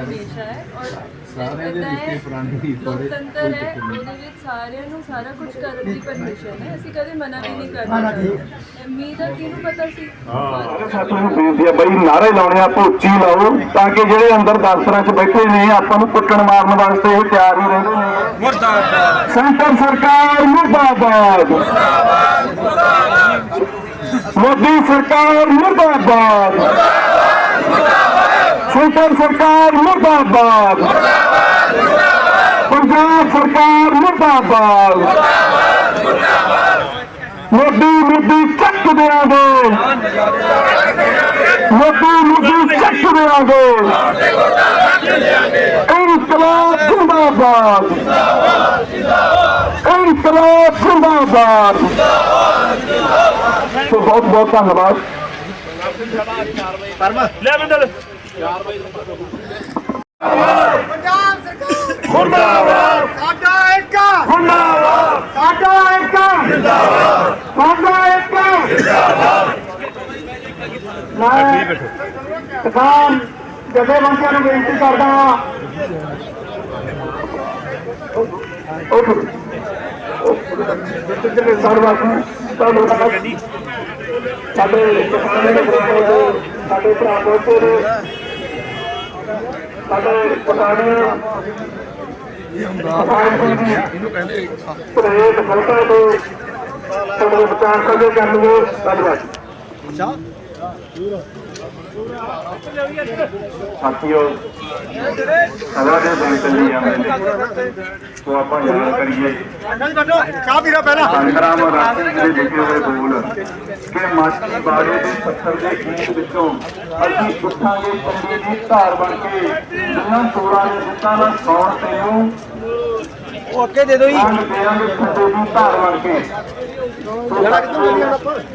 ਹਮੇਸ਼ਾ ਹੈ ਔਰ ਸਾਰਿਆਂ ਦੇ ਪਤਾ ਹੈ, ਵਿੱਚ ਪੁਰਾਣੀ ਰੀਤ ਬਾਰੇ ਲੋਕਤੰਤਰ ਹੈ ਉਹਦੇ ਵਿੱਚ ਸਾਰਿਆਂ ਨੂੰ ਸਾਰਾ ਕੁਝ ਕਰਨ ਦੀ ਪਰਮਿਸ਼ਨ ਹੈ। ਅਸੀਂ ਕਦੇ ਮਨਾ ਵੀ ਨਹੀਂ ਕਰਦੇ। ਉਮੀਦ ਹੈ ਕਿਹਨੂੰ ਪਤਾ ਸੀ? ਹਾਂ। ਸਾਥੀਆਂ ਨੂੰ ਬੇਨਤੀ ਹੈ ਬਈ ਨਾਰੇ ਲਾਉਣੇ ਆਪਾਂ ਉੱਚੀ ਲਾਓ ਤਾਂ ਕਿ ਜਿਹੜੇ ਅੰਦਰ ਦਫ਼ਤਰਾਂ 'ਚ ਬੈਠੇ ਨੇ ਆਪਾਂ ਨੂੰ ਕੁੱਟਣ ਮਾਰਨ ਵਾਸਤੇ ਇਹ ਤਿਆਰ ਹੀ ਰਹਿੰਦੇ ਨੇ। ਮੁਰਦਾਬਾਦ। ਸੈਂਟਰ ਸਰਕਾਰ ਮੁਰਦਾਬਾਦ। ਮੋਦੀ ਸਰਕਾਰ ਮੁਰਦਾਬਾਦ। ਸੈਂਟਰ ਸਰਕਾਰ ਮੁਰਦਾਬਾਦ। ਪੰਜਾਬ ਸਰਕਾਰ ਮੁਰਦਾਬਾਦ। ਮੋਦੀ ਮੋਦੀ ਚੱਕ ਦਿਆਂਗੇ ਮੋਦੀ ਮੋਦੀ ਚੱਕ ਦਿਆਂਗੇ ਇਨਕਲਾਬ ਜਿੰਦਾਬਾਦ। ਇਨਕਲਾਬ ਜਿੰਦਾਬਾਦ। ਸੋ ਬਹੁਤ ਬਹੁਤ ਧੰਨਵਾਦ ਪੰਜਾਬ ਸਰਕਾਰ ਮੁਰਦਾਬਾਦ ਸਾਡਾ ਇੱਕ ਜਿੰਦਾਬਾਦ ਸਾਡਾ ਇੱਕ ਜਿੰਦਾਬਾਦ ਸਾਡਾ ਇੱਕ ਜਿੰਦਾਬਾਦ ਮੈਂ ਕਿਸਾਨ ਜਥੇਬੰਦੀਆਂ ਨੂੰ ਬੇਨਤੀ ਕਰਦਾ ਹਾਂ। ਉਹ ਜਿਹੜੇ ਸਰਵਾਸੀ ਤੁਹਾਨੂੰ ਸਾਡੇ ਸਾਡੇ ਭਰਾ ਦੋਸਤੋ ਸਾਡੇ ਕਿਸਾਨਾਂ ਇਹਨੂੰ ਕਹਿੰਦੇ ਪ੍ਰੇਤ ਫਲਕਾ ਤੋਂ ਤੁਹਾਡੇ ਵਿਚਾਰ ਸਾਂਝੇ ਕਰਨਗੇ। ਧੰਨਵਾਦ। ਸਾਥੀਓ ਸਭਾ ਦੇ ਦਿਨ ਚੱਲੀ ਜਾਂਦੇ ਸੋ ਆਪਾਂ ਯਾਦ ਕਰੀਏ। ਚਾਹ ਪੀਣਾ ਪਹਿਲਾਂ। ਸੰਗਰਾਮ ਰਾਸ਼ਟਰ ਦੇ ਲਿਖੇ ਹੋਏ ਬੋਲ ਕਿ ਮਾਸੀ ਬਾੜੇ ਦੇ ਪੱਥਰ ਦੇ ਖੂਨ ਵਿੱਚੋਂ ਅਸੀਂ ਉੱਠਾਂਗੇ ਚੰਗੀ ਦੀ ਧਾਰ ਬਣ ਕੇ। ਜਿਨ੍ਹਾਂ ਚੋਰਾਂ ਨੇ ਦਿੱਤਾ ਨਾ ਸੌਣ ਤੈਨੂੰ ਉਹ ਅੱਗੇ ਦੇ ਦਿਓ ਜੀ। ਅੰਗ ਦੇਾਂਗੇ ਖੱਡੇ ਦੀ ਧਾਰ ਬਣ ਕੇ।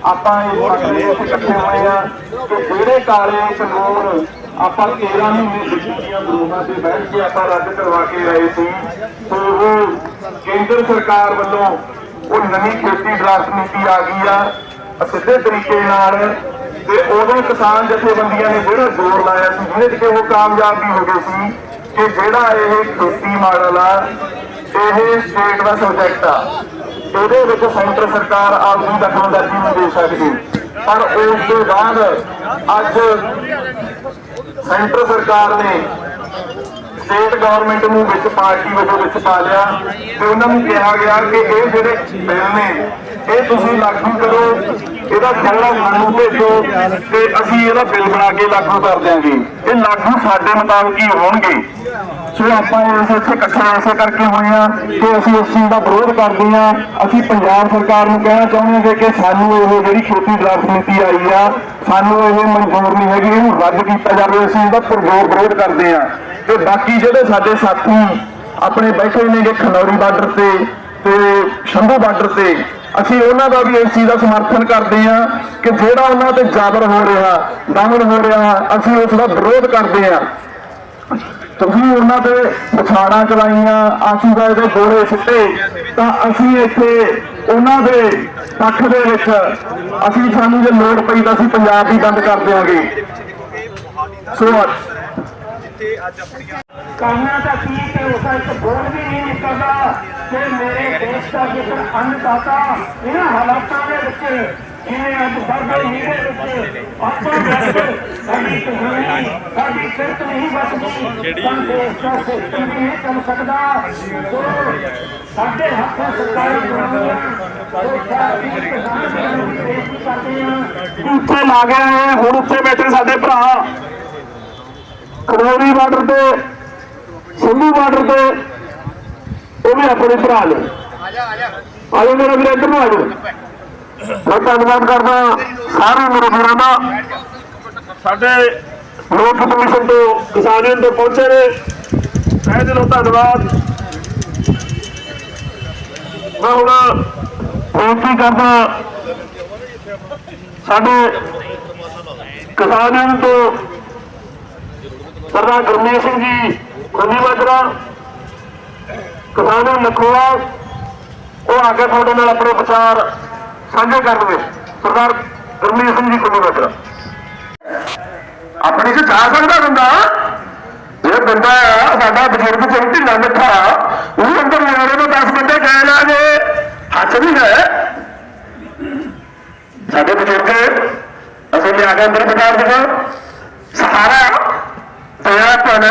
ਆਪਾਂ? ਇਹ ਮਸਲੇ ਇੱਥੇ ਇਕੱਠੇ ਹੋਏ ਆ। ਕਿ ਜਿਹੜੇ ਕਾਲੇ ਕਾਨੂੰਨ ਆਪਾਂ 13 ਮਹੀਨੇ ਦਿੱਤੀਆਂ ਗਰੂਹਾਂ ਤੇ ਬੈਠ ਕੇ ਆਪਾਂ ਰੱਦ ਕਰਵਾ ਕੇ ਆਏ ਸੀ। ਸੋ ਉਹ ਕੇਂਦਰ ਸਰਕਾਰ ਵੱਲੋਂ ਉਹ ਨਵੀਂ ਖੇਤੀ ਡਰਾਫਟ ਨੀਤੀ ਆ ਗਈ ਆ ਅ ਸਿੱਧੇ ਤਰੀਕੇ ਨਾਲ। ਤੇ ਉਦੋਂ ਕਿਸਾਨ ਜਥੇਬੰਦੀਆਂ ਨੇ ਜਿਹੜਾ ਜ਼ੋਰ ਲਾਇਆ ਸੀ ਜਿਹਦੇ ਕਿ ਉਹ ਕਾਮਯਾਬ ਵੀ ਹੋ ਗਏ ਸੀ ਕਿ ਜਿਹੜਾ ਇਹ ਖੇਤੀ ਮਾਡਲ ਆ ਇਹ ਸਟੇਟ ਦਾ ਸਬਜੈਕਟ ਆ। ਉਹਦੇ ਵਿੱਚ ਸੈਂਟਰ ਸਰਕਾਰ ਆਪਣੀ ਦਖਲਅੰਦਾਜ਼ੀ ਨਹੀਂ ਦੇ ਸਕਦੀ। ਪਰ ਉਸ ਤੋਂ ਬਾਅਦ ਅੱਜ ਸੈਂਟਰ ਸਰਕਾਰ ਨੇ ਸਟੇਟ ਗਵਰਨਮੈਂਟ ਨੂੰ ਵਿੱਚ ਪਾਰਟੀ ਵਜੋਂ ਵਿੱਚ ਪਾ ਲਿਆ ਤੇ ਉਹਨਾਂ ਨੂੰ ਕਿਹਾ ਗਿਆ ਕਿ ਇਹ ਜਿਹੜੇ ਬਿੱਲ ਨੇ ਇਹ ਤੁਸੀਂ ਲਾਗੂ ਕਰੋ, ਇਹਦਾ ਖਰੜਾ ਸਾਨੂੰ ਭੇਜੋ ਤੇ ਅਸੀਂ ਇਹਦਾ ਬਿੱਲ ਬਣਾ ਕੇ ਲਾਗੂ ਕਰ ਦਿਆਂਗੇ। ਇਹ ਲਾਗੂ ਸਾਡੇ ਮੁਤਾਬਕ ਹੀ ਹੋਣਗੇ। ਸੋ ਆਪਾਂ ਇਸ ਇੱਥੇ ਇਕੱਠੇ ਐਸੇ ਕਰਕੇ ਹੋਏ ਆ ਕਿ ਅਸੀਂ ਇਸ ਚੀਜ਼ ਦਾ ਵਿਰੋਧ ਕਰਦੇ ਆ ਅਸੀਂ ਪੰਜਾਬ ਸਰਕਾਰ ਨੂੰ ਕਹਿਣਾ ਚਾਹੁੰਦੇ ਹਾਂ ਕਿ ਸਾਨੂੰ ਇਹ ਜਿਹੜੀ ਖੇਤੀ ਡਰਾਫਟ ਨੀਤੀ ਆਈ ਆ, ਸਾਨੂੰ ਇਹ ਮਨਜ਼ੂਰ ਨਹੀਂ ਹੈਗੀ, ਇਹਨੂੰ ਰੱਦ ਕੀਤਾ ਜਾਵੇ ਅਸੀਂ ਇਹਦਾ ਪੁਰਜੋਰ ਵਿਰੋਧ ਕਰਦੇ ਆ ਤੇ ਬਾਕੀ ਜਿਹੜੇ ਸਾਡੇ ਸਾਥੀ ਆਪਣੇ ਬੈਠੇ ਨੇਗੇ ਖਨੌਰੀ ਬਾਰਡਰ ਤੇ ਤੇ ਸ਼ੰਭੂ ਬਾਰਡਰ ਤੇ ਅਸੀਂ ਉਹਨਾਂ ਦਾ ਵੀ ਇਸ ਚੀਜ਼ ਦਾ ਸਮਰਥਨ ਕਰਦੇ ਆ ਕਿ ਜਿਹੜਾ ਉਹਨਾਂ ਤੇ ਜਾਬਰ ਹੋ ਰਿਹਾ ਦਮਨ ਹੋ ਰਿਹਾ ਅਸੀਂ ਉਸ ਦਾ ਵਿਰੋਧ ਕਰਦੇ ਆ ਤੁਸੀਂ ਉਹਨਾਂ ਤੇ ਵਿਛਾੜਾਂ ਚਲਾਈਆਂ ਆਸੂਗਾ ਦੇ ਗੋਲੇ ਸਿੱਟੇ ਤਾਂ ਅਸੀਂ ਇੱਥੇ ਉਹਨਾਂ ਦੇ ਪੱਖ ਦੇ ਵਿੱਚ ਅਸੀਂ ਸਾਨੂੰ ਜੇ ਲੋੜ ਪਈ ਤਾਂ ਅਸੀਂ ਪੰਜਾਬ ਵੀ ਬੰਦ ਕਰ ਦਿਆਂਗੇ। ਸੋ ਕਰਨਾ ਤਾਂ ਕੀ ਕਿ ਉਸ ਇੱਕ ਬੋਲ ਵੀ ਨਹੀਂ ਨਿਕਲਦਾ? ਕਿ ਮੇਰੇ ਦੇਸ਼ ਦਾ ਜੇਕਰ ਅੰਨਦਾਤਾ ਇਹਨਾਂ ਹਾਲਾਤਾਂ ਦੇ ਵਿੱਚ, ਜਿਵੇਂ ਅੱਜ ਵਰਗੇ ਹੀ ਦੇ ਵਿੱਚ, ਆਪਾਂ ਬੈਠ ਸਾਡੀ ਕਹਾਣੀ, ਸਾਡੀ ਕਿਰਤ ਨਹੀਂ ਬਚਦੀ ਤਾਂ ਦੇਸ਼ ਦਾ ਸਿਸਟਮ ਨਹੀਂ ਚੱਲ ਸਕਦਾ। ਸਾਡੇ ਹੱਥੋਂ ਸਰਕਾਰੀ ਬਣਾਉਣੀਆਂ ਸੋ ਲਾ ਗਏ ਹੁਣ ਉੱਥੇ ਬੈਠੇ ਸਾਡੇ ਭਰਾ। ਖਨੌਰੀ ਬਾਰਡਰ ਤੇ ਸੰਧੂ ਬਾਰਡਰ ਤੇ ਉਹ ਵੀ ਆਪਣੇ ਭਰਾ ਨੇ। ਆਜੋ ਮੇਰਾ ਵੀਰ ਇੱਧਰ ਨੂੰ ਆਜੋ। ਮੈਂ ਧੰਨਵਾਦ ਕਰਦਾ ਸਾਰੇ ਮੇਰੇ ਵੀਰਾਂ ਦਾ। ਸਾਡੇ ਲੋਕ ਕਮਿਸ਼ਨ ਤੋਂ, ਕਿਸਾਨ ਤੋਂ ਪਹੁੰਚੇ ਨੇ। ਤਹਿ ਦਿਲੋਂ ਧੰਨਵਾਦ। ਮੈਂ ਹੁਣ ਬੇਨਤੀ ਕਰਦਾ, ਸਾਡੇ ਕਿਸਾਨ ਯੂਨੀਅਨ ਤੋਂ ਸਰਦਾਰ ਗੁਰਮੀਤ ਸਿੰਘ ਜੀ ਖੰਨੀ ਮਾਜਰਾ, ਕਿਸਾਨ ਲਖੋਆ ਉਹ ਆ ਕੇ ਤੁਹਾਡੇ ਨਾਲ ਆਪਣੇ ਵਿਚਾਰ ਸਾਂਝੇ ਕਰਨਗੇ ਸਰਦਾਰ ਗੁਰਮੀਤ ਸਿੰਘ ਜੀ ਖੰਨੀ ਮਾਜਰਾ। ਆਪਣੇ ਚ ਜਾ ਸਕਦਾ ਬੰਦਾ। ਇਹ ਬੰਦਾ ਸਾਡਾ ਬਜ਼ੁਰਗ ਕੋਈ ਢਿੱਲਾ ਮਿੱਠਾ ਉਹ ਅੰਦਰ ਨਿਆਣੇ ਨੂੰ 10 ਬੰਦੇ ਗਏ ਲਾ ਜੇ। ਹੱਥ ਵੀ ਹੈ। ਸਾਡੇ ਬਜ਼ੁਰਗ, ਅਸੀਂ ਲਿਆ ਕੇ ਅੰਦਰ ਬਿਠਾ ਦਿਓ ਸਹਾਰਾ ਪਿਆ ਪਨ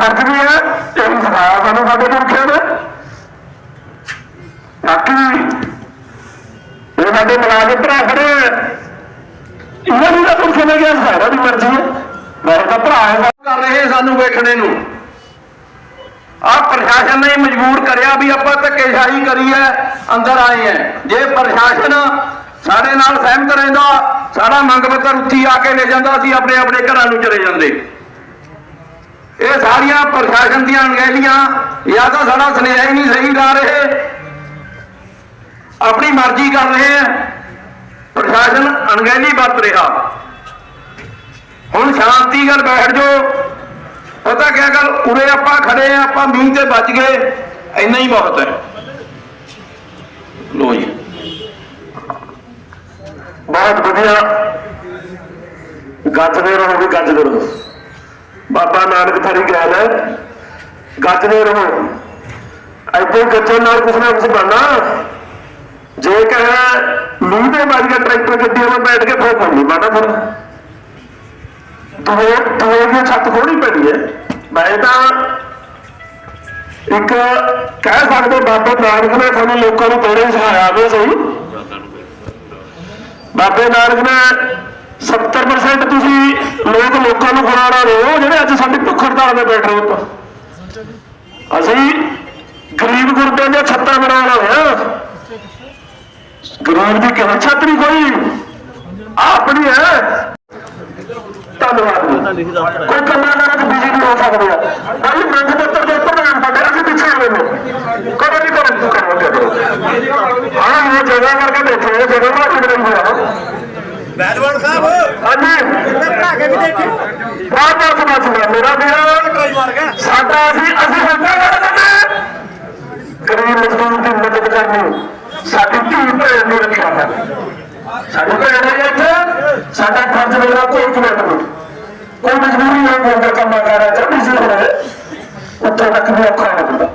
ਫਰਜ਼ ਵੀ ਹੈ ਇਹ ਸਹਾਰਾ ਸਾਨੂੰ ਸਾਡੇ ਪੁਰਖਿਆਂ ਨੇ। ਬਾਕੀ ਇਹ ਸਾਡੇ ਮੁਲਾਜ਼ਮ ਭਰਾ ਖੜੇ ਇਹਨਾਂ ਨੂੰ ਤਾਂ ਕੁਝ ਸਮਝ ਗਿਆ ਸਹਾਰਾ ਦੀ ਮਰਜ਼ੀ ਹੈ। ਮੇਰੇ ਤਾਂ ਭਰਾ ਹੈ। ਕਰ ਰਹੇ ਸਾਨੂੰ ਵੇਖਣੇ ਨੂੰ। ਆ ਪ੍ਰਸ਼ਾਸਨ ਨੇ ਮਜਬੂਰ ਕਰਿਆ ਵੀ ਆਪਾਂ ਧੱਕੇਸ਼ਾਹੀ ਕਰੀ ਹੈ ਅੰਦਰ ਆਏ ਹੈ। ਜੇ ਪ੍ਰਸ਼ਾਸਨ ਸਾਡੇ ਨਾਲ ਸਹਿਮਤ ਰਹਿੰਦਾ, ਸਾਡਾ ਮੰਗ ਪੱਤਰ ਉੱਥੀ ਆ ਕੇ ਲੈ ਜਾਂਦਾ, ਅਸੀਂ ਆਪਣੇ ਆਪਣੇ ਘਰਾਂ ਨੂੰ ਚਲੇ ਜਾਂਦੇ। ਇਹ ਸਾਰੀਆਂ ਪ੍ਰਸ਼ਾਸਨ ਦੀਆਂ ਅਣਗਹਿਲੀਆਂ, ਜਾਂ ਤਾਂ ਸਾਡਾ ਸੁਨੇਹਾ ਹੀ ਨਹੀਂ ਸਹੀ ਗਾ ਰਹੇ। ਆਪਣੀ ਮਰਜ਼ੀ ਕਰ ਰਹੇ ਹੈ। ਪ੍ਰਸ਼ਾਸਨ ਅਣਗਹਿਲੀ ਵਰਤ ਰਿਹਾ। ਹੁਣ ਸ਼ਾਂਤੀ ਨਾਲ ਬੈਠ ਜਾਓ। ਪਤਾ ਕਿਆ ਗੱਲ, ਉਰੇ ਆਪਾਂ ਖੜੇ ਆ ਆਪਾਂ ਮੀਂਹ ਤੇ ਬਚ ਗਏ। ਇੰਨਾ ਹੀ ਬਹੁਤ ਹੈ। ਲੋ ਜੀ। ਬਹੁਤ ਵਧੀਆ। ਗੱਜਦੇ ਰਹੋ ਵੀ ਗੱਜਦੇ ਰਹੋ ਬਾਬਾ ਨਾਨਕ ਥਰੀ ਗੱਲ ਹੈ ਗੱਜਦੇ ਰਹੋ। ਐਦਾਂ ਗੱਜਣ ਨਾਲ ਕੁਛ ਨਾ ਕੁਛ ਬਣਨਾ। ਜੇ ਕਹੇ, ਮੀਂਹ ਤੇ ਵੱਜ ਟਰੈਕਟਰ ਗੱਡੀਆਂ 'ਤੇ ਬੈਠ ਕੇ ਫਿਰ ਕੋਈ ਨਹੀਂ ਫਿਰ। ਦੂਏ ਦੂਏ ਦੀ ਛੱਤ ਖੋਣੀ ਪੈਣੀ ਹੈ। ਮੈਂ ਤਾਂ ਇੱਕ ਕਹਿ ਸਕਦੇ ਬਾਬਾ ਨਾਨਕ ਨੇ ਸਾਨੂੰ ਲੋਕਾਂ ਨੂੰ ਪੜ੍ਹੇ ਸਿਖਾਇਆ ਵੀ ਸਹੀ। ਬਾਬੇ ਨਾਨਕ ਨੇ 70% ਤੁਸੀਂ ਲੋਕ ਲੋਕਾਂ ਨੂੰ ਖੁਰਾਣਾ ਰਹੇ ਹੋ ਜਿਹੜੇ ਅੱਜ ਸਾਡੀ ਭੁੱਖ ਹੜਤਾਲ ਤੇ ਬੈਠੇ ਹੋ। ਅਸੀਂ ਗਰੀਬ ਗੁਰਬਿਆਂ ਦੀਆਂ ਛੱਤਾਂ ਬਣਾਉਣ ਵਾਲੇ ਹਾਂ। ਗਰੀਬ ਦੀ ਕਿਹੜੀ ਛੱਤ ਨਹੀਂ ਕੋਈ? ਆਹ ਆਪਣੀ ਹੈ। ਧੰਨਵਾਦ। ਕੋਈ ਕੰਮਾਂ ਨਾਲ ਚ ਬਿਜ਼ੀ ਨਹੀਂ ਹੋ ਸਕਦੇ ਆ। ਭਾਈ ਮੰਗ ਪੱਤਰ ਦੇ ਪ੍ਰਧਾਨ ਸਾਡੇ ਅਸੀਂ ਪਿੱਛੇ ਆ ਗਏ ਕਦੇ ਨਹੀਂ ਕਰਨ ਕਰਨਗੇ ਹਾਂ, ਇਹ ਜਗ੍ਹਾ ਕਰਕੇ ਦੇਖੋ ਇਹ ਜਗ੍ਹਾ ਮਾਰ ਕੇ ਰਹੀ ਹੈ ਬੈਦਵਾਨ ਸਾਹਿਬ ਹਾਂਜੀ ਬਣਾ ਕੇ ਵੀ ਦੇਖੀ ਬਹੁਤ ਬਹੁਤ ਸਮਝਦਾ ਮੇਰਾ ਵੀਰ ਕੋਈ ਮਾਰ ਗਿਆ ਸਾਡਾ ਅਸੀਂ ਅਸੀਂ ਬੰਦਾ ਕਰਦੇ ਗਰੀਬ ਮਜ਼ਦੂਰ ਦੀ ਮਦਦ ਕਰਨੀ ਸਾਡੀ ਧੀ ਭੈਣ ਦੀ ਰੱਖਿਆ ਕਰਨੀ ਸਾਡੇ ਭੈਣ ਦੇ ਇੱਥੇ ਸਾਡਾ ਫਰਜ਼ ਮੇਰਾ ਕੋਈ ਕਮੈਂਟ ਨਹੀਂ ਕੋਈ ਮਜਬੂਰੀ ਨਹੀਂ ਕੋਈ ਅੰਦਰ ਕੰਮ ਕਰ ਰਿਹਾ ਚਾਹੀ ਸੀ ਹੋਵੇ ਉੱਥੇ ਤੱਕ ਵੀ ਔਖਾ ਹੋ ਜਾਂਦਾ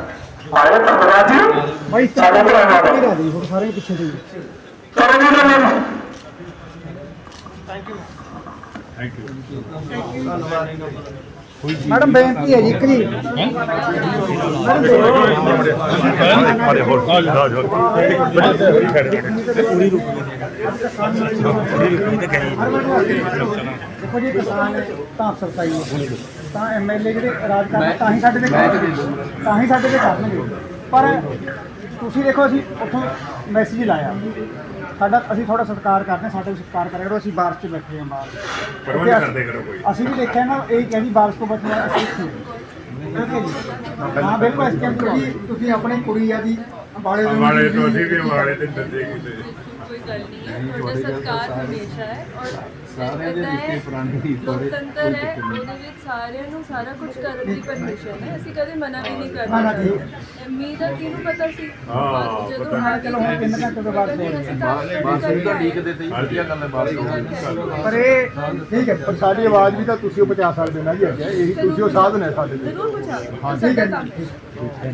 ਆਏ ਧੰਨਵਾਦ ਜੀ ਸਾਡੇ ਭਰਾਵਾਂ ਦਾ ਸਾਰੇ ਪਿੱਛੇ ਦੇ ਕਰੋ ਜੀ ਧੰਨਵਾਦ ਮੈਡਮ, ਬੇਨਤੀ ਹੈ ਜੀ, ਇੱਕ ਜੀ। ਦੇਖੋ ਜੀ, ਕਿਸਾਨ ਤਾਂ ਅਫਸਰ ਚਾਹੀਏ ਤਾਂ ਐਮਐਲਏ ਜਿਹੜੇ ਰਾਜ ਕਰਨ ਤਾਂ ਹੀ ਸਾਡੇ ਤੇ ਕਰਨਗੇ ਤਾਂ ਹੀ ਸਾਡੇ ਤੇ ਕਰਨਗੇ ਪਰ ਤੁਸੀਂ ਦੇਖੋ, ਅਸੀਂ ਉੱਥੋਂ ਮੈਸੇਜ ਲਾਇਆ। ਸਾਡਾ ਅਸੀਂ ਥੋੜਾ ਸਤਿਕਾਰ ਕਰਦੇ ਹਾਂ ਸਾਡਾ ਵੀ ਸਤਿਕਾਰ ਕਰਿਆ ਕਰੋ ਅਸੀਂ ਬਾਰਿਸ਼ 'ਚ ਬੈਠੇ ਹਾਂ ਬਾਹਰ। ਪ੍ਰਬੰਧ ਕਰਦੇ ਕਰੋ ਕੋਈ। ਅਸੀਂ ਵੀ ਦੇਖਿਆ ਨਾ ਇਹ ਕਹਿੰਦੀ ਬਾਰਿਸ਼ ਤੋਂ ਬਚਣਾ ਅਸੀਂ ਇੱਥੇ ਠੀਕ ਹੈ ਜੀ? ਹਾਂ ਬਿਲਕੁਲ ਇਸ ਟਾਈਮ ਤੁਸੀਂ ਤੁਸੀਂ ਆਪਣੀ ਕੁੜੀ ਆ ਦੀ ਅੰਬਾਲੇ ਦੇ ਵਾਲੇ ਤੋਂ ਅਸੀਂ ਵੀ ਵਾਲੇ ਤੇ ਡਰਦੇ ਕਿਤੇ। ਕੋਈ ਗੱਲ ਨਹੀਂ ਹੈ ਤੁਹਾਡਾ ਸਰਕਾਰ ਹਮੇਸ਼ਾ ਹੈ ਔਰ ਸਾਰਿਆਂ ਦੇ ਹੈ, ਵਿੱਚ ਪੁਰਾਣੀ ਹੀ ਥੋੜ੍ਹੇ- ਲੋਕਤੰਤਰ ਹੈ ਉਹਦੇ ਵਿੱਚ ਸਾਰਿਆਂ ਨੂੰ ਸਾਰਾ ਕੁਝ ਕਰਨ ਦੀ ਪਰਮਿਸ਼ਨ ਹੈ। ਅਸੀਂ ਕਦੇ ਮਨਾ ਵੀ ਨਹੀਂ ਕਰਦੇ। ਮੀਂਹ ਦਾ ਕਿਹਨੂੰ ਪਤਾ ਸੀ? ਹਾਂ, ਜਦੋਂ ਆ ਚਲੋ ਹੁਣ ਤਿੰਨ ਘੰਟੇ ਤੋਂ ਬਾਅਦ ਤਾਂ ਬਸ ਠੀਕ ਦੇ ਤੇ ਵਧੀਆ ਗੱਲ ਹੈ ਬਾਤ ਹੋਣੀ ਪਰ ਇਹ ਠੀਕ ਹੈ ਪਰ ਸਾਡੀ ਆਵਾਜ਼ ਵੀ ਤਾਂ ਤੁਸੀਂ ਉਹ ਪਹੁੰਚਾ ਸਕਦੇ ਹੋ ਨਾ ਜੀ ਅੱਗੇ। ਇਹੀ ਤੁਸੀਂ ਉਹ ਸਾਧਨ ਹੈ ਸਾਡੇ ਲਈ ਜ਼ਰੂਰ ਹਾਂ। ਠੀਕ ਹੈ। ਠੀਕ ਹੈ।